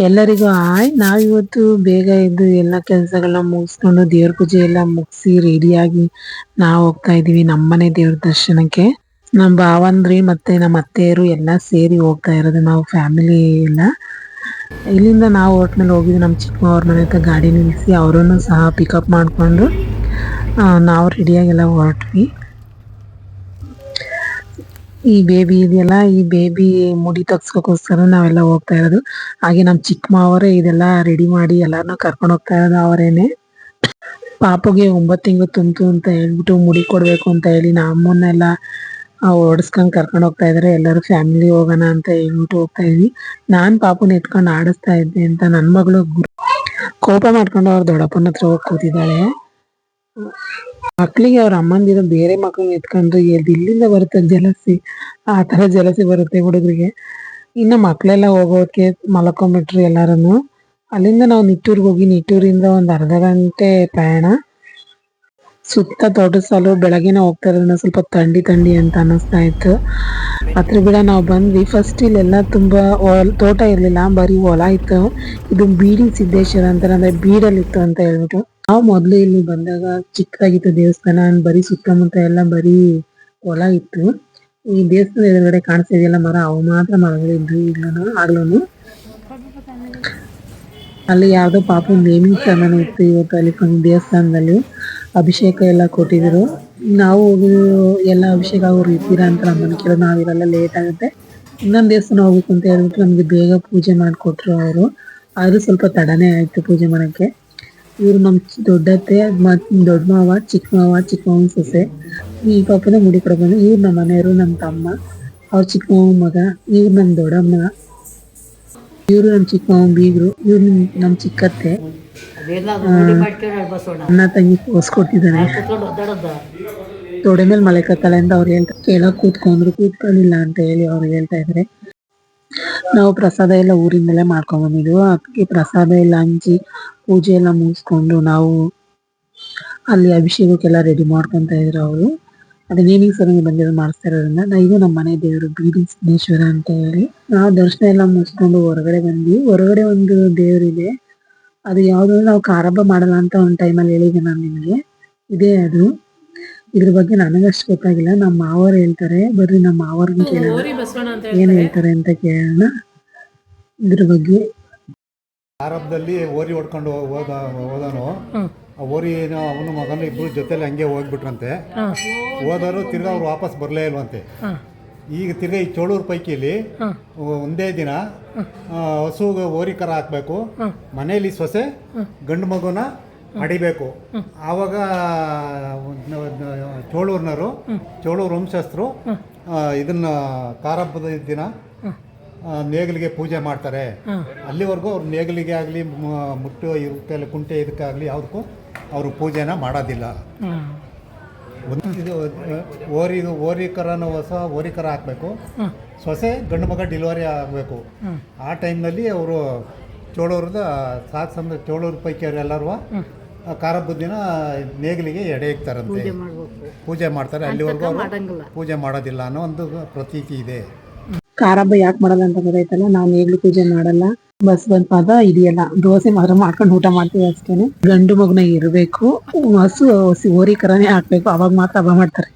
ಎಲ್ಲರಿಗೂ ಆಯ್. ನಾವಿವತ್ತು ಬೇಗ ಇದ್ದು ಎಲ್ಲ ಕೆಲಸಗಳನ್ನ ಮುಗಿಸ್ಕೊಂಡು ದೇವ್ರ ಪೂಜೆ ಎಲ್ಲ ಮುಗಿಸಿ ರೆಡಿಯಾಗಿ ನಾವು ಹೋಗ್ತಾ ಇದೀವಿ ನಮ್ಮನೆ ದೇವ್ರ ದರ್ಶನಕ್ಕೆ. ನಮ್ಮ ಭಾವಂದ್ರಿ ಮತ್ತೆ ನಮ್ಮ ಅತ್ತೆಯರು ಎಲ್ಲ ಸೇರಿ ಹೋಗ್ತಾ ಇರೋದು ನಾವು ಫ್ಯಾಮಿಲಿ ಎಲ್ಲ. ಇಲ್ಲಿಂದ ನಾವು ಒಟ್ನಲ್ಲಿ ಹೋಗಿದ್ವಿ ನಮ್ಮ ಚಿಕ್ಕಮ್ಮವ್ರ ಮನೆ ಹತ್ರ ಗಾಡಿ ನಿಲ್ಲಿಸಿ ಅವರನ್ನು ಸಹ ಪಿಕಪ್ ಮಾಡಿಕೊಂಡು ನಾವು ರೆಡಿಯಾಗೆಲ್ಲ ಹೊರಟ್ವಿ. ಈ ಬೇಬಿ ಇದೆಯಲ್ಲ, ಈ ಬೇಬಿ ಮುಡಿ ತಗ್ಸ್ಕೋಕೋಸ್ಕರ ನಾವೆಲ್ಲ ಹೋಗ್ತಾ ಇರೋದು. ಹಾಗೆ ನಮ್ಮ ಚಿಕ್ಕ ಮಾವರೇ ಇದೆಲ್ಲ ರೆಡಿ ಮಾಡಿ ಎಲ್ಲರನ್ನೂ ಕರ್ಕೊಂಡು ಹೋಗ್ತಾ ಇರೋದು ಅವರೇನೆ. ಪಾಪುಗೆ ಒಂಬತ್ತು ತಿಂಗಳು ತುಂಬಿತು ಅಂತ ಹೇಳ್ಬಿಟ್ಟು ಮುಡಿ ಕೊಡಬೇಕು ಅಂತ ಹೇಳಿ ನಮ್ಮನ್ನೆಲ್ಲ ಓಡಿಸ್ಕೊಂಡು ಕರ್ಕೊಂಡು ಹೋಗ್ತಾ ಇದ್ದಾರೆ. ಎಲ್ಲರೂ ಫ್ಯಾಮಿಲಿ ಹೋಗೋಣ ಅಂತ ಹೇಳ್ಬಿಟ್ಟು ಹೋಗ್ತಾ ಇದ್ವಿ. ನಾನು ಪಾಪುನ ಎತ್ಕೊಂಡು ಆಡಿಸ್ತಾ ಇದ್ದೆ ಅಂತ ನನ್ನ ಮಗಳು ಕೋಪ ಮಾಡ್ಕೊಂಡು ಅವ್ರ ದೊಡ್ಡಪ್ಪನ ಹತ್ರ ಹೋಗಿ ಕೂತಿದ್ದಾಳೆ. ಮಕ್ಳಿಗೆ ಅವ್ರ ಅಮ್ಮಂದಿರ ಬೇರೆ ಮಕ್ಳನ್ನ ಎತ್ಕೊಂಡ್ರೆ ಇಲ್ಲಿಂದ ಬರುತ್ತೆ ಜಲಸಿ. ಆ ತರ ಜಲಸಿ ಬರುತ್ತೆ ಹುಡುಗರಿಗೆ. ಇನ್ನು ಮಕ್ಳೆಲ್ಲ ಹೋಗೋಕೆ ಮಲ್ಕೊಂಬಿಟ್ರು ಎಲ್ಲಾರನು. ಅಲ್ಲಿಂದ ನಾವು ನಿಟ್ಟೂರ್ಗೆ ಹೋಗಿ ನಿಟ್ಟೂರಿಂದ ಒಂದ್ ಅರ್ಧ ಗಂಟೆ ಪ್ರಯಾಣ. ಸುತ್ತ ದೊಡ್ಡ ಸಾಲು ಬೆಳಗ್ಗೆನ ಹೋಗ್ತಾ ಇರೋದನ್ನ ಸ್ವಲ್ಪ ಥಂಡಿ ತಂಡಿ ಅಂತ ಅನ್ನಿಸ್ತಾ ಇತ್ತು. ಹತ್ರ ಬಿಡ ನಾವು ಬಂದ್ವಿ. ಫಸ್ಟ್ ಇಲ್ಲೆಲ್ಲ ತುಂಬಾ ತೋಟ ಇರಲಿಲ್ಲ, ಬರೀ ಹೊಲ ಇತ್ತು. ಇದು ಬೀಡಿ ಸಿದ್ದೇಶ್ವರ ಅಂತಾರೆ ಅಂದ್ರೆ ಬೀಡಲ್ಲಿತ್ತು ಅಂತ ಹೇಳ್ಬಿಟ್ಟು. ನಾವು ಮೊದ್ಲು ಇಲ್ಲಿ ಬಂದಾಗ ಚಿಕ್ಕದಾಗಿತ್ತು ದೇವಸ್ಥಾನ, ಬರೀ ಸುತ್ತಮುತ್ತ ಎಲ್ಲ ಬರೀ ಹೊಲ ಇತ್ತು. ಈ ದೇವಸ್ಥಾನದ ಎದುರುಗಡೆ ಕಾಣಿಸ್ತಾ ಇದೆಯಲ್ಲ ಮರ, ಅವು ಮಾತ್ರ ಮರಗಳಿದ್ವು ಈಗ್ಲೂ ಆಗ್ಲೂ ಅಲ್ಲಿ ಯಾವ್ದೋ ಪಾಪ ನೇಮಿಂಗ್ ಸಮಾನ ಇತ್ತು. ಇವತ್ತು ಅಲ್ಲಿ ದೇವಸ್ಥಾನದಲ್ಲಿ ಅಭಿಷೇಕ ಎಲ್ಲ ಕೊಟ್ಟಿದ್ರು. ನಾವು ಹೋಗಿ ಎಲ್ಲ ಅಭಿಷೇಕ ಅವ್ರು ಇರ್ತೀರಾ ಅಂತ ನಮ್ಮನ್ನು ಕೇಳಿದ್ರು. ನಾವಿರಲ್ಲ ಲೇಟ್ ಆಗುತ್ತೆ. ಇನ್ನೊಂದು ದೇವಸ್ಥಾನ ಹೋಗ್ಬೇಕು ಅಂತ ಹೇಳ್ಬಿಟ್ಟು ನಮ್ಗೆ ಬೇಗ ಪೂಜೆ ಮಾಡಿಕೊಟ್ರು ಅವರು. ಆದ್ರೂ ಸ್ವಲ್ಪ ತಡನೇ ಆಯ್ತು ಪೂಜೆ ಮಾಡಕ್ಕೆ. ಇವ್ರು ನಮ್ ದೊಡ್ಡತ್ತೆ ದೊಡ್ಡ ಮಾವ ಚಿಕ್ಕ ಮಾವ ಚಿಕ್ಕ ಮಾವನ ಸೊಸೆ. ಈ ಪಾಪನ ಮುಡಿ ಕೊಡ ಬಂದು ಇವ್ರು ನಮ್ಮ ಮನೆಯವರು ನಮ್ಮ ತಮ್ಮ ಅವ್ರ ಚಿಕ್ಕ ಮಾವನ ಮಗ ಇವ್ರು ನಮ್ ದೊಡ್ಡಮ್ಮ ಇವ್ರು ನಮ್ ಚಿಕ್ಕ ಮಾವನ ಬೀಗ್ರು ಇವ್ರು ನಮ್ ಚಿಕ್ಕತ್ತೆ. ಅಣ್ಣ ತಂಗಿ ಕೊಟ್ಟಿದ್ದಾನೆ ಕುತ್ಕೊಂಡು ಒದ್ದಾಡೋದ? ತೊಡೆ ಮೇಲೆ ಮಲೆ ಕತ್ತಲೆ ಅಂತ ಅವ್ರು ಹೇಳ್ತಾ ಕೇಳಕ್ ಕೂತ್ಕೊಂಡ್ರು ಕೂತ್ಕೊಳ್ಳಿಲ್ಲ ಅಂತ ಹೇಳಿ ಅವ್ರು ಹೇಳ್ತಾ ಇದ್ರೆ. ನಾವು ಪ್ರಸಾದ ಎಲ್ಲ ಊರಿಂದಲೇ ಮಾಡ್ಕೊಂಡ್ ಬಂದಿದ್ವು ಅದಕ್ಕೆ ಪ್ರಸಾದ ಎಲ್ಲ ಹಂಚಿ ಪೂಜೆ ಎಲ್ಲ ಮುಗಿಸ್ಕೊಂಡು ನಾವು ಅಲ್ಲಿ ಅಭಿಷೇಕಕ್ಕೆಲ್ಲ ರೆಡಿ ಮಾಡ್ಕೊಂತ ಇದ್ರು ಅವರು. ಅದನ್ನ ನೇಮಿಂಗ್ ಸರಿ ಬಂದಿರೋ ಮಾಡಿಸ್ತಾ ಇರೋದ್ರಿಂದ ನಾ ಇದು ನಮ್ಮ ಮನೆ ದೇವರು ಬೀದಿ ಸಿದ್ದೇಶ್ವರ ಅಂತ ಹೇಳಿ. ನಾವು ದರ್ಶನ ಎಲ್ಲ ಮುಗಿಸ್ಕೊಂಡು ಹೊರಗಡೆ ಬಂದ್ವಿ. ಹೊರಗಡೆ ಒಂದು ದೇವರಿದೆ ಅದು ಯಾವ್ದು ನಾವು ಕಾರಬ್ಬ ಮಾಡಲ್ಲ ಅಂತ ಒಂದು ಟೈಮಲ್ಲಿ ಹೇಳಿದ್ದೆ ನಾನು ನಿಮಗೆ. ಇದೇ ಅದು. ಇದ್ರ ಬಗ್ಗೆ ನನಗಷ್ಟು ಗೊತ್ತಾಗಿಲ್ಲ. ನಮ್ಮ ಮಾವರು ಹೇಳ್ತಾರೆ ಬರ್ರಿ ನಮ್ಮ ಮಾವರ್ನ ಕೇಳೋಣ. ಓರಿ ಬಸವಣ್ಣ ಅಂತ ಏನ್ ಹೇಳ್ತಾರೆ. ಅಂತ ಕೇಳೋಣ. ಇದ್ರ ಬಗ್ಗೆ ಆರಂಭದಲ್ಲಿ ಓರಿ ಹೊಡ್ಕೊಂಡು ಹೋದ ಹೋದನು. ಓರಿ ಏನೋ ಅವನು ಮಗನ ಇಬ್ಬರು ಜೊತೆಲಿ ಹಂಗೆ ಹೋಗ್ಬಿಟ್ರಂತೆ. ಹೋದರು ತಿರ್ಗಾ ಅವ್ರು ವಾಪಸ್ ಬರಲೇ ಇಲ್ವಂತೆ. ಈಗ ತಿರ್ಗಾ ಈ ಚೋಳೂರು ಪೈಕಿಲಿ ಒಂದೇ ದಿನ ಹಸುಗ ಓರಿ ಕರ ಹಾಕ್ಬೇಕು. ಮನೇಲಿ ಮನೆಯಲ್ಲಿ ಸೊಸೆ ಗಂಡು ಮಗುನ ಅಡಿಬೇಕು ಆವಾಗ ಚೋಳೂರ್ನರು ಚೋಳೂರು ವಂಶಸ್ಥರು ಇದನ್ನ ಕಾರಬ್ಬದ ದಿನ ನೇಗಿಲಿಗೆ ಪೂಜೆ ಮಾಡ್ತಾರೆ. ಅಲ್ಲಿವರೆಗೂ ಅವ್ರು ನೇಗಿಲಿಗೆ ಆಗಲಿ ಮುಟ್ಟು, ಇರುತ್ತೆ ಕುಂಟೆ ಇದಕ್ಕಾಗಲಿ ಯಾವುದಕ್ಕೂ ಅವರು ಪೂಜೆನ ಮಾಡೋದಿಲ್ಲ. ಒಂದು ಇದು, ಓರಿ ಕರನ ಹೊಸ ಓರಿ ಕರ ಹಾಕಬೇಕು. ಸೊಸೆ, ಗಂಡು ಮಗ ಡೆಲಿವರಿ ಆಗಬೇಕು. ಆ ಟೈಮ್ನಲ್ಲಿ ಅವರು ಚೋಳೂರದ ಸಾಕ್ಸಂದ್ರೆ ಚೋಳೂರು ಪೈಕಿ ಎಲ್ಲರೂ ಕಾರಬ್ಬದ ಬುದ್ದಿನ ನೇಗಿಲಿಗೆ ಎಡೆ ಇಕ್ತಾರಂತೆ. ಪೂಜೆ ಮಾಡ್ತಾರೆ ಅಲ್ಲಿವರೆಗೂ ಅವರು ಪೂಜೆ ಮಾಡೋದಿಲ್ಲ ಅನ್ನೋ ಒಂದು ಪ್ರತೀತಿ ಇದೆ. ಕಾರಬ್ಬ ಯಾಕೆ ಮಾಡಲ್ಲ ಅಂತ ಗೊತ್ತಾಯ್ತಲ್ಲ ನಾವು ನೇಗಿಲು ಪೂಜೆ ಮಾಡಲ್ಲ. ಬಸ್ ಬಂದ್ ಪದ ಇದೆಯಲ್ಲ ದೋಸೆ ಮಾತ್ರ ಮಾಡ್ಕೊಂಡು ಊಟ ಮಾಡ್ತೀವಿ ಅಷ್ಟೇನೆ. ಗಂಡು ಮಗುನ ಇರಬೇಕು ಹಸು ಹಸಿ ಓರಿ ಕರನೇ ಹಾಕ್ಬೇಕು ಅವಾಗ ಮಾತ್ರ ಹಬ್ಬ ಮಾಡ್ತಾರೆ.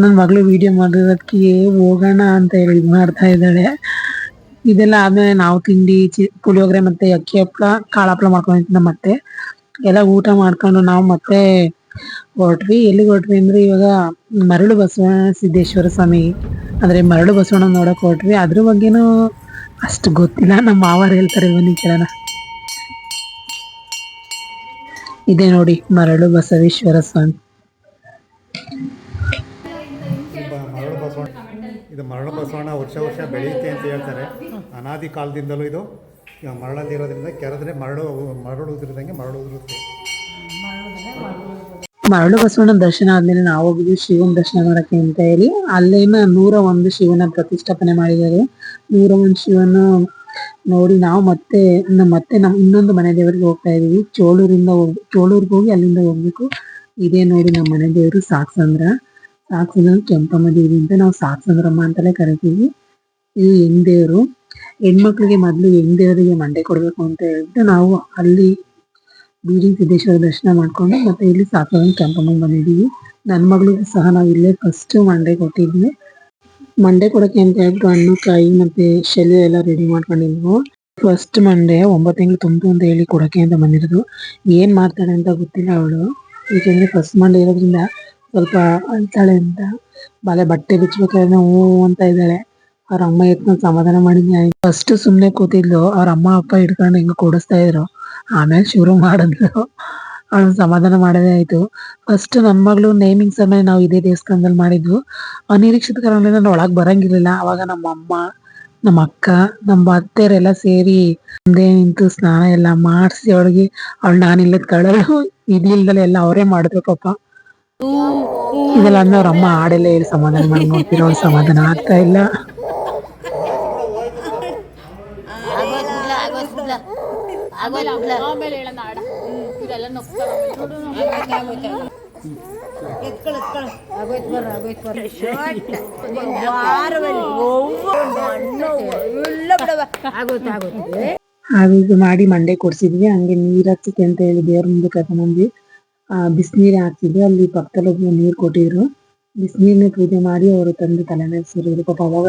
ನನ್ನ ಮಗಳು ವಿಡಿಯೋ ಮಾಡಿರೋದಕ್ಕೆ ಹೋಗೋಣ ಅಂತ ಹೇಳಿ ಇದ್ ಮಾಡ್ತಾ ಇದ್ದಾಳೆ. ಇದೆಲ್ಲ ಆದ್ಮೇಲೆ ನಾವು ತಿಂಡಿ ಪುಳಿಯೋಗರೆ ಮತ್ತೆ ಅಕ್ಕಿ, ಹಪ್ಳ ಕಾಳು ಹಪ್ಳ ಮಾಡ್ಕೊಂಡಿದ್ದ ಮತ್ತೆ ಎಲ್ಲ ಊಟ ಮಾಡ್ಕೊಂಡು ನಾವು ಮತ್ತೆ ಹೊರಟ್ವಿ. ಎಲ್ಲಿಗೆ ಹೊರಟ್ವಿ ಅಂದ್ರೆ ಇವಾಗ ಮರಳು ಬಸವಣ್ಣ ಸಿದ್ದೇಶ್ವರ ಸ್ವಾಮಿ, ಅಂದ್ರೆ ಮರಳು ಬಸವಣ್ಣ ನೋಡಕ್ ಹೊರಟ್ವಿ. ಅದ್ರ ಬಗ್ಗೆನೂ ಅಷ್ಟು ಗೊತ್ತಿಲ್ಲ. ನಮ್ಮ ಮಾವಾರು ಹೇಳ್ತಾರೆ, ಬನ್ನಿ ಕೇಳೋಣ. ಇದೆ ನೋಡಿ, ಮರಳು ಬಸವೇಶ್ವರ ಸ್ವಾಮಿ. ಇದು ಮರಳು ಬಸವಣ್ಣ ವರ್ಷ ವರ್ಷ ಬೆಳೆಯುತ್ತೆ ಅಂತ ಹೇಳ್ತಾರೆ. ಅನಾದಿ ಕಾಲದಿಂದಲೂ ಇದು ಮರಳಲ್ಲಿ ಇರೋದ್ರಿಂದ ಕೆರೆದ್ರೆ ಮರಳು ಮರಳು ಉದುರಿದಂಗೆ ಮರಳು ಉದುರುತ್ತೆ ಮರಳು ದರ್ಶನ ಆದ್ಮೇಲೆ ನಾವು ಹೋಗಿದ್ವಿ ಶಿವನ ದರ್ಶನ ಮಾಡಕ್ಕೆ ಅಂತ ಹೇಳಿ. ಅಲ್ಲೇನ ನೂರ ಒಂದು ಶಿವನ ಪ್ರತಿಷ್ಠಾಪನೆ ಮಾಡಿದ್ದಾರೆ. ನೂರ ಒಂದು ಶಿವನ ನೋಡಿ ನಾವು ಮತ್ತೆ ಮತ್ತೆ ನಮ್ ಇನ್ನೊಂದು ಮನೆ ದೇವರಿಗೆ ಹೋಗ್ತಾ ಇದೀವಿ ಚೋಳೂರಿಂದ ಹೋಗ್, ಚೋಳೂರ್ಗೆ ಹೋಗಿ ಅಲ್ಲಿಂದ ಹೋಗ್ಬೇಕು. ಇದೇ ನೋಡಿ ನಮ್ಮ ಮನೆ ದೇವರು ಸಾಕ್ಸಂದ್ರ. ಸಾಕ್ಸಂದ್ರ ಕೆಂಪಮ್ಮ ದೇವಿ ಅಂತ ನಾವು ಸಾಕ್ಸಂದ್ರಮ್ಮ ಅಂತಲೇ ಕರಿತೀವಿ. ಇದು ಹೆಣ್ದೇವರು ಹೆಣ್ಮಕ್ಳಿಗೆ ಮೊದಲು ಹೆಣ್ದೇವರಿಗೆ ಮಂಡೆ ಕೊಡಬೇಕು ಅಂತ ಹೇಳ್ಬಿಟ್ಟು ನಾವು ಅಲ್ಲಿ ಬೀಡಿ ಸಿದ್ದೇಶ್ವರ ದರ್ಶನ ಮಾಡ್ಕೊಂಡು ಮತ್ತೆ ಇಲ್ಲಿ ಸಾಕಾಗಿ ಕೆಂಪಮ್ಮಂಗೆ ಬಂದಿದ್ದೀವಿ. ನನ್ನ ಮಗಳಿಗೂ ಸಹ ನಾವು ಇಲ್ಲೇ ಫಸ್ಟ್ ಮಂಡೆ ಕೊಟ್ಟಿದ್ವಿ. ಮಂಡೆ ಕೊಡಕ್ಕೆ ಅಂತ ಹೇಳ್ಬಿಟ್ಟು ಹಣ್ಣು, ಕಾಯಿ ಮತ್ತೆ ಶೆಲೆ ಎಲ್ಲ ರೆಡಿ ಮಾಡ್ಕೊಂಡಿದ್ವು. ಫಸ್ಟ್ ಮಂಡೆ ಒಂಬತ್ತು ತಿಂಗಳು ತುಂಬಿತು ಅಂತ ಹೇಳಿ ಕೊಡಕ್ಕೆ ಅಂತ ಬಂದಿರೋದು. ಏನ್ ಮಾಡ್ತಾಳೆ ಅಂತ ಗೊತ್ತಿಲ್ಲ ಅವಳು. ಏಕೆಂದ್ರೆ ಫಸ್ಟ್ ಮಂಡೆ ಇರೋದ್ರಿಂದ ಸ್ವಲ್ಪ ಅಳ್ತಾಳೆ ಅಂತ. ಬಾಲೆ ಬಟ್ಟೆ ಬಿಚ್ಚಬೇಕಾದ್ರೆ ಹೂ ಅಂತ ಇದ್ದಾಳೆ. ಅವ್ರ ಅಮ್ಮ ಎತ್ನ ಸಮಾಧಾನ ಮಾಡಿದ್ನಿ. ಫಸ್ಟ್ ಸುಮ್ನೆ ಕೂತಿದ್ಲು. ಅವ್ರ ಅಮ್ಮ, ಅಪ್ಪ ಹಿಡ್ಕೊಂಡು ಹಿಂಗ ಕೂಡಿಸ್ತಾ ಇದ್ರು. ಆಮೇಲೆ ಶುರು ಮಾಡಿದ್ಲು. ಅವ್ನ ಸಮಾಧಾನ ಮಾಡದೇ ಆಯ್ತು. ಫಸ್ಟ್ ನನ್ನ ಮಗಳು ನೇಮಿಂಗ್ ಸಮಯ ನಾವು ಇದೇ ದೇವಸ್ಥಾನದಲ್ಲಿ ಮಾಡಿದ್ವು. ಅನಿರೀಕ್ಷಿತ ಕಾರಣದಿಂದ ನಾನು ಒಳಗ್ ಬರಂಗಿರ್ಲಿಲ್ಲ. ಅವಾಗ ನಮ್ಮ ಅಮ್ಮ, ನಮ್ಮ ಅಕ್ಕ, ನಮ್ಮ ಅತ್ತೆಯರೆಲ್ಲ ಸೇರಿ ಮುಂದೆ ನಿಂತು ಸ್ನಾನ ಎಲ್ಲ ಮಾಡಿಸಿ ಅವಳಿಗೆ, ಅವಳು ನಾನಿಲ್ಲದ ಕಳಲು ಇರ್ಲಿಲ್ದಲೆ ಎಲ್ಲ ಅವರೇ ಮಾಡಿದ್ರು ಪಾಪ. ಇದೆಲ್ಲ ಅಂದ್ರೆ ಅವ್ರ ಅಮ್ಮ ಆಡೆಲ್ಲ ಹೇಳಿ ಸಮಾಧಾನ ಮಾಡಿ ನೋಡ್ತಿರೋ ಸಮಾಧಾನ ಆಗ್ತಾ ಇಲ್ಲ. ಹಾಗೆ ಇದು ಮಾಡಿ ಮಂಡೆ ಕೊಡ್ಸಿದ್ವಿ. ಹಂಗೆ ನೀರ್ ಹಚ್ಚಕ್ಕೆ ಅಂತ ಹೇಳಿ ದೇವ್ರ ಮುಂದೆ ಕರ್ಕೊಂಡ್ಬಂದ್ವಿ ಆ ಬಿಸಿನೀರ್ ಹಾಕ್ಸಿದ್ವಿ. ಅಲ್ಲಿ ಪಕ್ಕದಲ್ಲಿ ನೀರು ನೀರ್ ಕೊಟ್ಟಿದ್ರು. ಬಿಸಿನೀರ್ನ ಪೂಜೆ ಮಾಡಿ ಅವರು ತಂದು ತಲೆ ಮೇಲೆ ಸುರಿದ್ರು. ಪಾಪ ಅವಾಗ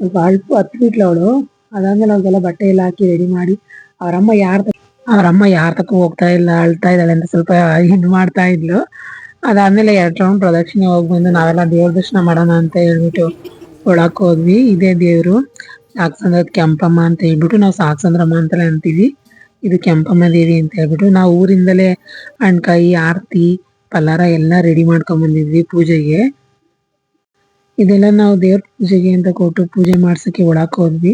ಸ್ವಲ್ಪ ಅಳ್ಪು ಹತ್ತು ಬಿಟ್ಲು ಅವಳು. ಅದಾದ್ಮೇಲೆ ಅವ್ರಿಗೆಲ್ಲ ಬಟ್ಟೆ ಎಲ್ಲ ಹಾಕಿ ರೆಡಿ ಮಾಡಿ, ಅವರಮ್ಮ ಯಾರ ಅವರಮ್ಮ ಯಾರ ತಕ್ಕ ಹೋಗ್ತಾ ಇಲ್ಲ, ಅಳ್ತಾ ಇದ್ದಾಳೆ ಅಂತ ಸ್ವಲ್ಪ ಇದು ಮಾಡ್ತಾ ಇದ್ಲು. ಅದಾದ್ಮೇಲೆ ಎರಡು ರೌಂಡ್ ಪ್ರದಕ್ಷಿಣೆ ಹೋಗಿ ಬಂದು ನಾವೆಲ್ಲ ದೇವ್ರ ದರ್ಶನ ಮಾಡೋಣ ಅಂತ ಹೇಳ್ಬಿಟ್ಟು ಒಳಕ್ ಹೋದ್ವಿ. ಇದೇ ದೇವ್ರು, ಸಾಕ್ಸಂದ್ರದ ಕೆಂಪಮ್ಮ ಅಂತ ಹೇಳ್ಬಿಟ್ಟು ನಾವು ಸಾಕ್ಸಂದ್ರಮ್ಮ ಅಂತಲೇ ಅಂತೀವಿ. ಇದು ಕೆಂಪಮ್ಮ ದೇವಿ ಅಂತ ಹೇಳ್ಬಿಟ್ಟು ನಾವು ಊರಿಂದಲೇ ಹಣ್ಕಾಯಿ ಆರತಿ ಪಲ್ಲಾರ ಎಲ್ಲ ರೆಡಿ ಮಾಡ್ಕೊಂಡ್ ಬಂದಿದ್ವಿ ಪೂಜೆಗೆ. ಇದೆಲ್ಲ ನಾವು ದೇವ್ರ ಪೂಜೆಗೆ ಅಂತ ಕೊಟ್ಟು ಪೂಜೆ ಮಾಡ್ಸಕ್ಕೆ ಒಳಕ್ ಹೋದ್ವಿ.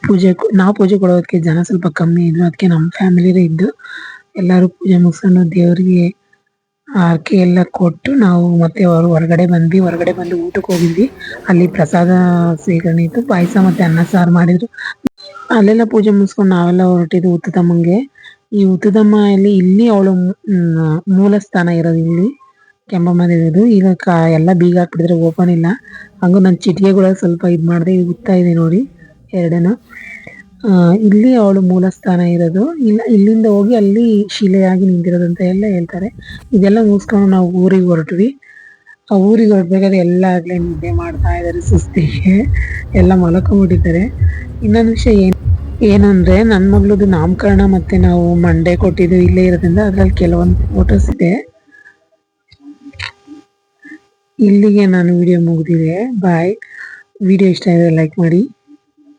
ಪೂಜೆ ನಾವು ಪೂಜೆ ಕೊಡೋದಕ್ಕೆ ಜನ ಸ್ವಲ್ಪ ಕಮ್ಮಿ ಇದ್ರು. ಅದಕ್ಕೆ ನಮ್ಮ ಫ್ಯಾಮಿಲಿರೇ ಇದ್ದು ಎಲ್ಲರೂ ಪೂಜೆ ಮುಗಿಸ್ಕೊಂಡು ದೇವರಿಗೆ ಹರಕೆ ಎಲ್ಲ ಕೊಟ್ಟು ನಾವು ಮತ್ತೆ ಅವರು ಹೊರಗಡೆ ಬಂದ್ವಿ. ಹೊರಗಡೆ ಬಂದು ಊಟಕ್ಕೆ ಹೋಗಿದ್ವಿ. ಅಲ್ಲಿ ಪ್ರಸಾದ ಸ್ವೀಕರಣೆ ಇತ್ತು ಪಾಯಸ ಮತ್ತೆ ಅನ್ನ ಸಾರು ಮಾಡಿದ್ರು. ಅಲ್ಲೆಲ್ಲ ಪೂಜೆ ಮುಗಿಸ್ಕೊಂಡು ನಾವೆಲ್ಲ ಹೊರಟಿದ್ವಿ ಉತ್ತದಮ್ಮಂಗೆ ಈ ಉತ್ತದಮ್ಮ ಅಲ್ಲಿ, ಇಲ್ಲಿ ಅವಳು ಮೂಲ ಸ್ಥಾನ ಇರೋದು ಇಲ್ಲಿ ಕೆಂಬಮ್ಮ ಇರೋದು ಈಗ ಎಲ್ಲ ಬೀಗ ಹಾಕ್ಬಿಟ್ಟಿದ್ರೆ. ಓಪನ್ ಇಲ್ಲ. ಹಂಗೂ ನನ್ನ ಚಿಟಿಕೆಗಳ ಸ್ವಲ್ಪ ಇದು ಮಾಡಿದೆ ಈಗ ಉತ್ತಾ ಇದೆ ನೋಡಿ. ಎರಡೇನು. ಇಲ್ಲಿ ಅವಳು ಮೂಲ ಸ್ಥಾನ ಇರೋದು. ಇಲ್ಲ ಇಲ್ಲಿಂದ ಹೋಗಿ ಅಲ್ಲಿ ಶಿಲೆಯಾಗಿ ನಿಂತಿರೋದು ಅಂತ ಎಲ್ಲ ಹೇಳ್ತಾರೆ. ಇದೆಲ್ಲ ಮುಗಿಸ್ಕೊಂಡು ನಾವು ಊರಿಗೆ ಹೊರಟ್ವಿ. ಆ ಊರಿಗೆ ಹೊರಡ್ಬೇಕಾದ್ರೆ ಎಲ್ಲ ಆಗಲೇ ನಿದ್ದೆ ಮಾಡ್ತಾ ಇದ್ದಾರೆ ಸುಸ್ತಿಗೆ. ಎಲ್ಲ ಮಲಕೊಂಡ್ಬಿಟ್ಟಿದ್ದಾರೆ ಇನ್ನೊಂದು ವಿಷಯ ಏನು, ಏನಂದ್ರೆ ನನ್ನ ಮಗಳದು ನಾಮಕರಣ ಮತ್ತೆ ನಾವು ಮಂಡೆ ಕೊಟ್ಟಿದ್ದು ಇಲ್ಲೇ ಇರೋದ್ರಿಂದ ಅದ್ರಲ್ಲಿ ಕೆಲವೊಂದು ಫೋಟೋಸ್ ಇದೆ. ಇಲ್ಲಿಗೆ ನಾನು ವಿಡಿಯೋ ಮುಗಿದಿದೆ. ಬಾಯ್ ವಿಡಿಯೋ ಇಷ್ಟ ಆದರೆ ಲೈಕ್ ಮಾಡಿ.